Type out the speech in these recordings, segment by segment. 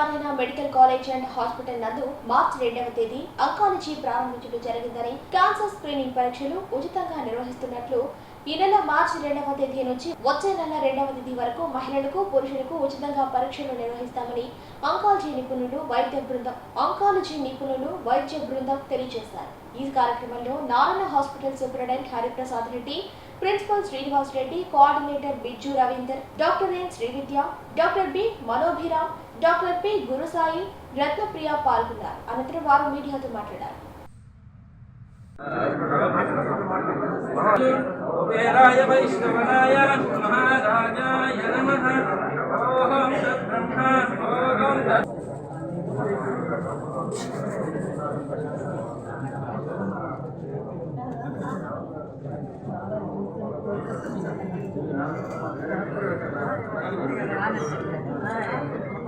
Narayana medical college and hospital నందు మార్చి రెండవ తేదీ అంకాలజీ ప్రారంభించడం జరిగిందని క్యాన్సర్ స్క్రీనింగ్ పరీక్షలు ఉచితంగా నిర్వహిస్తున్నట్లు ఈ నెల మార్చి రెండవ తేదీ నుంచి వచ్చే నెల రెండవ తేదీ వరకు మహిళలకు పురుషులకు ఉచితంగా పరీక్షలు నిర్వహిస్తామని అంకాలజీ నిపుణులు వైద్య బృందం అంకాలజీ నిపుణులు వైద్య బృందం తెలియజేశారు. ఈ కార్యక్రమంలో Narayana hospital superintendent Hariprasad Reddy principal Srinivas Reddy coordinator Bijju Ravinder doctor N Srividya doctor B Manobhiram doctor P Gurusai Ratnapriya పాల్గొన్నారు అనంతరం వారు మీడియాతో మాట్లాడారు కుబేరాయ వైష్ణవనాయ మహారాజాయ నమః ఓం తద్బ్రహ్మ ఓం తత్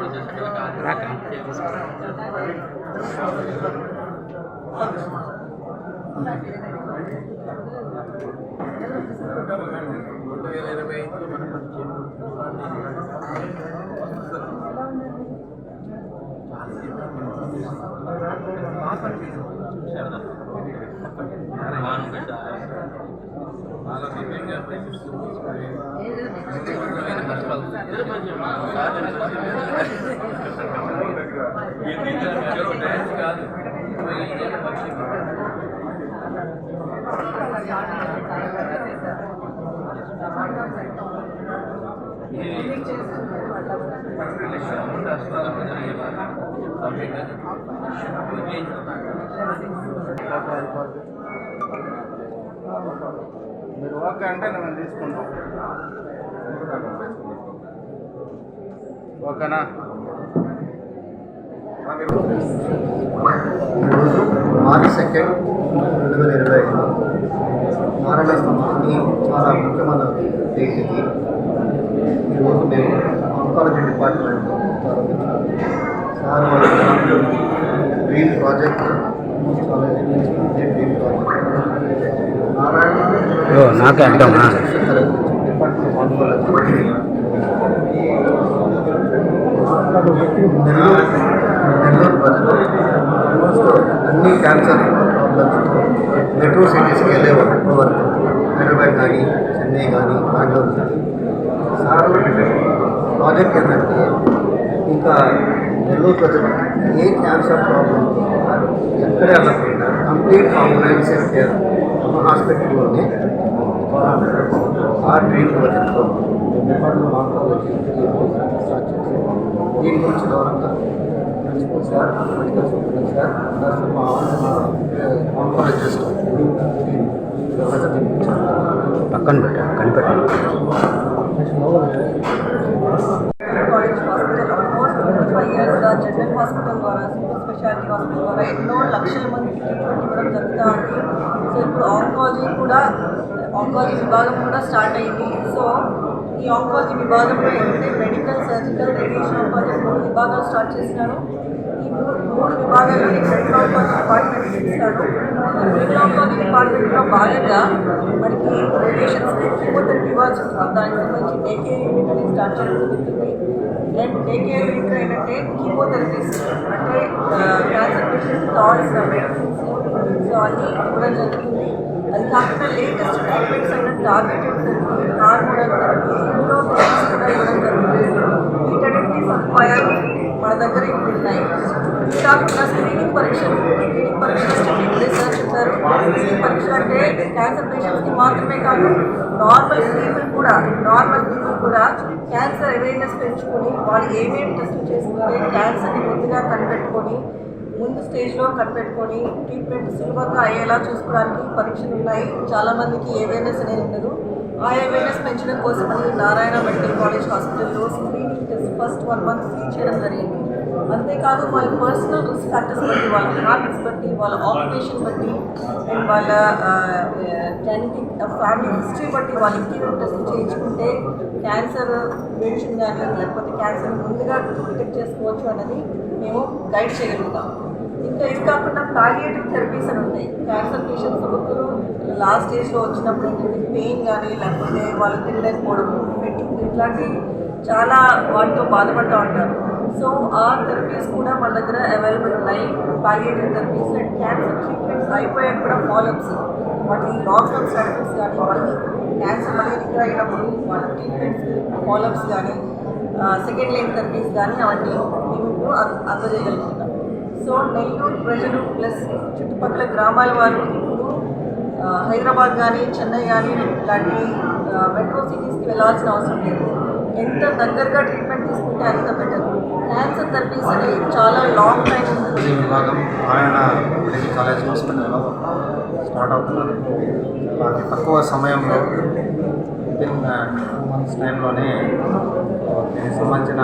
మనోవిష్ణు ప్రసాదపరసిద్ధిరస్తు మీరు ఓకే అంటే నేను తీసుకుంటాం. ఓకేనా? ఈరోజు మార్చ్ సెకండ్ రెండు వేల ఇరవై ఐదు. నారాయణ సంస్థకి చాలా ముఖ్యమైన డేట్ ఇది ఈరోజు మేము ఆంకాలజీ డిపార్ట్మెంట్ సార్ వాళ్ళ డ్రీమ్ ప్రాజెక్ట్ చాలా డ్రీమ్ ప్రాజెక్ట్. నారాయణ నాకే అర్థమా? డిపార్ట్మెంట్ ఆంకాలజీ నెల్లూరు నెల్లూరు ప్రజలు ఆల్మోస్ట్ అన్ని క్యాన్సర్ ప్రాబ్లమ్స్ మెట్రో సిటీస్కి వెళ్ళేవారు ఇప్పుడు వరకు హైదరాబాద్ కానీ చెన్నై కానీ బెంగళూరు కానీ సార్ ప్రాజెక్ట్ ఇంకా నెల్లూరు ప్రజలు ఏ క్యాన్సర్ ప్రాబ్లం ఎక్కడే వెళ్ళకుండా కంప్లీట్ కాంప్రహెన్సివ్ కేర్ మన హాస్పిటల్లోనే ఆ డ్రీమ్ ప్రాజెక్ట్తో డిపార్ట్మెంట్ ఆంకాలజీ దీని గురించి వివరంగా principal sir medical superintendent sir nurse మా ఆంకాలజిస్ట్ పక్కన పెట్ట కనిపెట్టాలి college hospital almost twenty five ఇయర్స్గా జనరల్ హాస్పిటల్ ద్వారా సూపర్ స్పెషాలిటీ హాస్పిటల్ ద్వారా ఎన్నో లక్షల మందికి ట్రీట్మెంట్ ఇవ్వడం జరుగుతూ ఉంది. సో ఇప్పుడు ఆంకాలజీ కూడా ఆంకాలజీ విభాగం కూడా స్టార్ట్ అయింది. సో ఈ ఆంకాలజీ విభాగంలో ఏంటంటే మెడికల్ సర్జికల్ రేడియేషన్ ఆంకాలజీ మూడు విభాగాలు స్టార్ట్ చేసినారు ఈ మూడు మూడు విభాగాలు మెడికల్ ఆంకాలజీ డిపార్ట్మెంట్ ఇస్తాడు ఈ మెడికల్ ఆంకాలజీ డిపార్ట్మెంట్లో భాగంగా మనకి పేషెంట్స్ కీమోథెరపీ ఇవ్వాల్సి ఉంటుంది దానికి సంబంధించి డే కేర్ యూనిట్ అనేది స్టార్ట్ చేయడం జరుగుతుంది అండ్ డే కేర్ యూనిట్ ఏంటంటే కీమోథెరపీస్ అంటే క్యాన్సర్ పేషెంట్స్ కావాల్సిన మెడిసిన్స్ సో అన్నీ ఇవ్వడం జరుగుతుంది అది కాకుండా లేటెస్ట్ ట్రీట్మెంట్స్ అయిన targeted therapy hormonal therapy immuno therapies కూడా ఇవ్వడం జరుగుతుంది వీటన్నిటి సదుపాయాలు మన దగ్గర ఇప్పుడు ఉన్నాయి ఇది కాకుండా స్క్రీనింగ్ పరీక్షలు స్క్రీనింగ్ పరీక్షలు పరీక్ష అంటే క్యాన్సర్ పేషెంట్స్కి మాత్రమే కాదు నార్మల్ పీపుల్ కూడా నార్మల్ పీపుల్ కూడా క్యాన్సర్ అవేర్నెస్ పెంచుకొని వాళ్ళు ఏమేమి టెస్టులు చేసుకుంటే క్యాన్సర్ని ముందుగా కనిపెట్టుకొని ముందు స్టేజ్లో కనిపెట్టుకొని ట్రీట్మెంట్ సులభంగా అయ్యేలా చూసుకోవడానికి పరీక్షలు ఉన్నాయి. చాలామందికి అవేర్నెస్ అనేది ఉండదు. ఆ అవేర్నెస్ పెంచడం కోసమని నారాయణ మెడికల్ కాలేజ్ హాస్పిటల్లో screening test first one month free చేయడం జరిగింది. అంతేకాదు వాళ్ళ పర్సనల్ రిస్క్ ఫ్యాక్టర్స్ బట్టి వాళ్ళ హ్యాబిట్స్ బట్టి వాళ్ళ ఆక్యుపేషన్ బట్టి అండ్ వాళ్ళ జెనెటిక్ ఫ్యామిలీ హిస్టరీ బట్టి వాళ్ళ ఇంటీరియర్ టెస్ట్ చేయించుకుంటే క్యాన్సర్ ప్రివెన్షన్ కానీ లేకపోతే క్యాన్సర్ ముందుగా డిటెక్ట్ చేసుకోవచ్చు అన్నది మేము గైడ్ చేయగలుగుతాం. ఇంకా ఇది కాకుండా పాలియేటివ్ థెరపీస్ అని ఉంటాయి క్యాన్సర్ పేషెంట్స్ ఒకరు లాస్ట్ స్టేజ్లో వచ్చినప్పుడు ఏంటంటే పెయిన్ కానీ లేకపోతే వాళ్ళు తినలేకపోవడం పెట్టింది ఇట్లాంటి చాలా వాటితో బాధపడుతూ ఉంటారు. సో ఆ థెరపీస్ కూడా మన దగ్గర అవైలబుల్ ఉన్నాయి. Palliative therapies and cancer treatments అయిపోయాక కూడా ఫాలోఅప్స్ వాటి లాంగ్ టర్మ్ సర్వీస్ కానీ మళ్ళీ క్యాన్సర్ మళ్ళీ రికవర్ అయినప్పుడు వాళ్ళ ట్రీట్మెంట్స్ ఫాలోఅప్స్ కానీ సెకండ్ లైన్ థెరపీస్ కానీ అవన్నీ మేము ఇప్పుడు అంద- అందజేయగలుగుతున్నాం. సో నెల్లూరు ప్రజలు ప్లస్ చుట్టుపక్కల గ్రామాల వారు ఇప్పుడు హైదరాబాద్ కానీ చెన్నై కానీ లాంటి మెట్రో సిటీస్కి వెళ్ళాల్సిన అవసరం లేదు. ఎంత దగ్గరగా ట్రీట్మెంట్ తీసుకుంటే అంత బెటర్ క్యాన్సర్ థెరపీస్ చాలా లాంగ్ టైం ఉంటుంది ఈ విభాగం నారాయణ మెడికల్ కాలేజ్ హాస్పిటల్లో స్టార్ట్ అవుతున్నారు అతి తక్కువ సమయంలో వితిన్ టూ మంత్స్ టైంలోనే దీనికి సంబంధించిన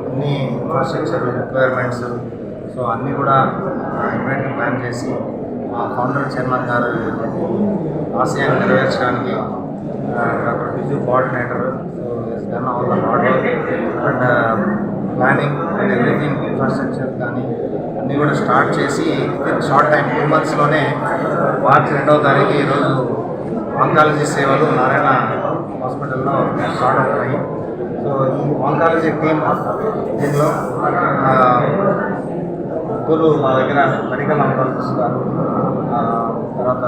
అన్ని ఇన్ఫ్రాస్ట్రక్చర్ రిక్వైర్మెంట్స్ సో అన్నీ కూడా ఇమీడియట్గా ప్లాన్ చేసి మా ఫౌండర్ చైర్మన్ గారు ఆశయాన్ని నెరవేర్చడానికి doctor Biju coordinator so yes all the hard work and planning and everything infrastructure కానీ అన్నీ కూడా స్టార్ట్ చేసి షార్ట్ టైం టూ మంత్స్లోనే మార్చి రెండవ తారీఖు ఈరోజు ఆంకాలజీ సేవలు నారాయణ హాస్పిటల్లో స్టార్ట్ అవుతున్నాయి. సో ఈ ఆంకాలజీ టీమ్ దీనిలో ముగ్గురు మా దగ్గర మెడికల్ ఆంకాలజిస్ట్ గారు తర్వాత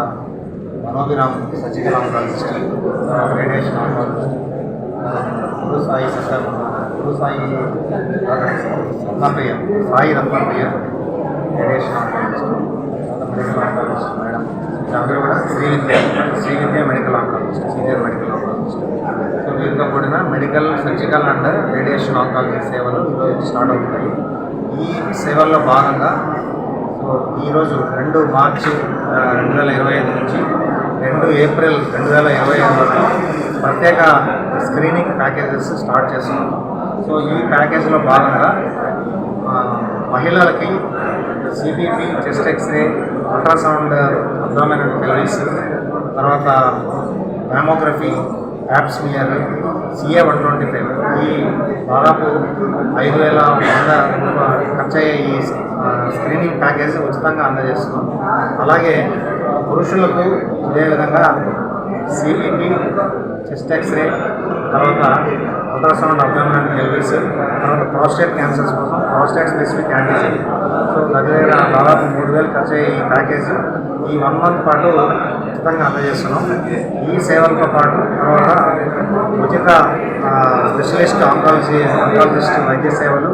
Manobhiram surgical oncologist radiation oncologist Guru Sai sister Guru Sai Ratnapriya Sai Ratnapriya radiation oncologist medical oncologist madam అందరూ కూడా Srividya Srividya medical oncologist senior medical oncologist so వీరితో కూడిన medical surgical and radiation oncology సేవలు ఈరోజు start అవుతాయి ఈ సేవల్లో భాగంగా సో ఈరోజు రెండు మార్చి రెండు వేల ఇరవై ఐదు నుంచి రెండు ఏప్రిల్ రెండు వేల ఇరవై ఐదు వరకు ప్రత్యేక స్క్రీనింగ్ ప్యాకేజెస్ స్టార్ట్ చేస్తున్నాం. సో ఈ ప్యాకేజీలో భాగంగా మహిళలకి CBP chest x ray ultrasound abdomen and pelvis తర్వాత mammography pap smear CA one twenty five ఈ దాదాపు ఐదు వేల వంద ఖర్చు అయ్యే ఈ స్క్రీనింగ్ ప్యాకేజ్ ఉచితంగా అందజేస్తున్నాం. అలాగే పురుషులకు ఇదే విధంగా సిబిపి చెస్ట్ ఎక్స్రే తర్వాత అల్ట్రాసౌండ్ అబ్డామినల్ ఎల్విస్ తర్వాత ప్రాస్టేట్ క్యాన్సర్స్ కోసం ప్రాస్టేట్ స్పెసిఫిక్ యాంటీజెన్ సో దగ్గర దాదాపు మూడు వేలు ఖర్చు అయ్యే ఈ ప్యాకేజ్. ఈ వన్ మంత్ పాటు ఉచితంగా అందజేస్తున్నాం. ఈ సేవలతో పాటు తర్వాత ఉచిత స్పెషలిస్ట్ ఆంకాలజీ ఆంకాలజిస్ట్ వైద్య సేవలు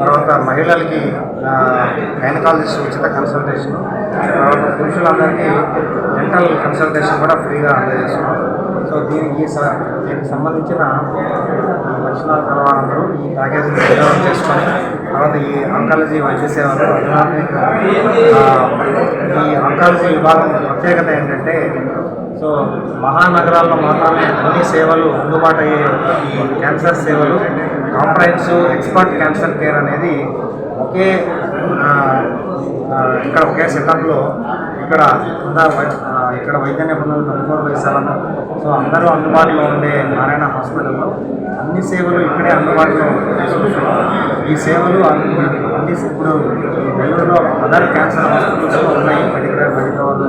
తర్వాత మహిళలకి గైనకాలజిస్ట్ ఉచిత కన్సల్టేషన్ పురుషులందరికీ డెంటల్ కన్సల్టేషన్ కూడా ఫ్రీగా అందజేస్తున్నాం. సో దీని ఈ స- దీనికి సంబంధించిన ఈ లక్షణాలు కలవాలందరూ ఈ ప్యాకేజీని ప్రయోగం చేసుకొని తర్వాత ఈ ఆంకాలజీ వైద్య సేవలు ఈ ఆంకాలజీ విభాగం ప్రత్యేకత ఏంటంటే సో మహానగరాల్లో మాత్రమే అన్ని సేవలు అందుబాటు అయ్యే ఈ క్యాన్సర్ సేవలు కాంప్రహెన్సివ్ ఎక్స్పర్ట్ క్యాన్సర్ కేర్ అనేది ఒకే ఇక్కడ ఒకే సెటప్లో ఇక్కడ ఇక్కడ వైద్య నిపుణులు twenty four by seven so అందరూ అందుబాటులో ఉండే నారాయణ హాస్పిటల్లో అన్ని సేవలు ఇక్కడే అందుబాటులో ఈ సేవలు అన్ని ఇప్పుడు బెంగళూరులో నెల్లూరులో అదర్ క్యాన్సర్ హాస్పిటల్స్ ఉన్నాయి. మెడికల్ మెడికల్ తర్వాత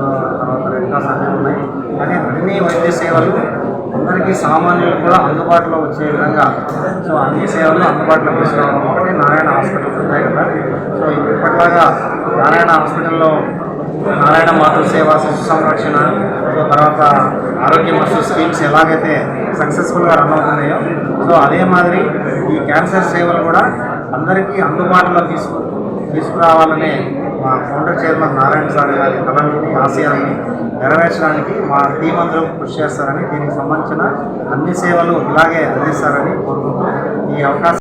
రెడ్ క్రాస్ ఉన్నాయి. కానీ అన్ని వైద్య సేవలు సామాన్యులు కూడా అందుబాటులో వచ్చే విధంగా సో అన్ని సేవలు అందుబాటులో తీసుకురావడం ఒకటి. నారాయణ హాస్పిటల్ ఉన్నాయి కదా. సో ఇప్పటిలాగా నారాయణ హాస్పిటల్లో నారాయణ మాతృ సేవ శిశు సంరక్షణ సో తర్వాత ఆరోగ్య మస్తు స్కీమ్స్ ఎలాగైతే సక్సెస్ఫుల్గా రన్ అవుతున్నాయో సో అదే మాదిరి ఈ క్యాన్సర్ సేవలు కూడా అందరికీ అందుబాటులో తీసుకు తీసుకురావాలనే మా ఫౌండర్ చైర్మన్ నారాయణ సార్ గారి కళని ఆశయాన్ని నెరవేర్చడానికి మా టీం అందరూ కృషి చేస్తారని దీనికి సంబంధించిన అన్ని సేవలు ఇలాగే అందిస్తారని కోరుకుంటూ ఈ అవకాశం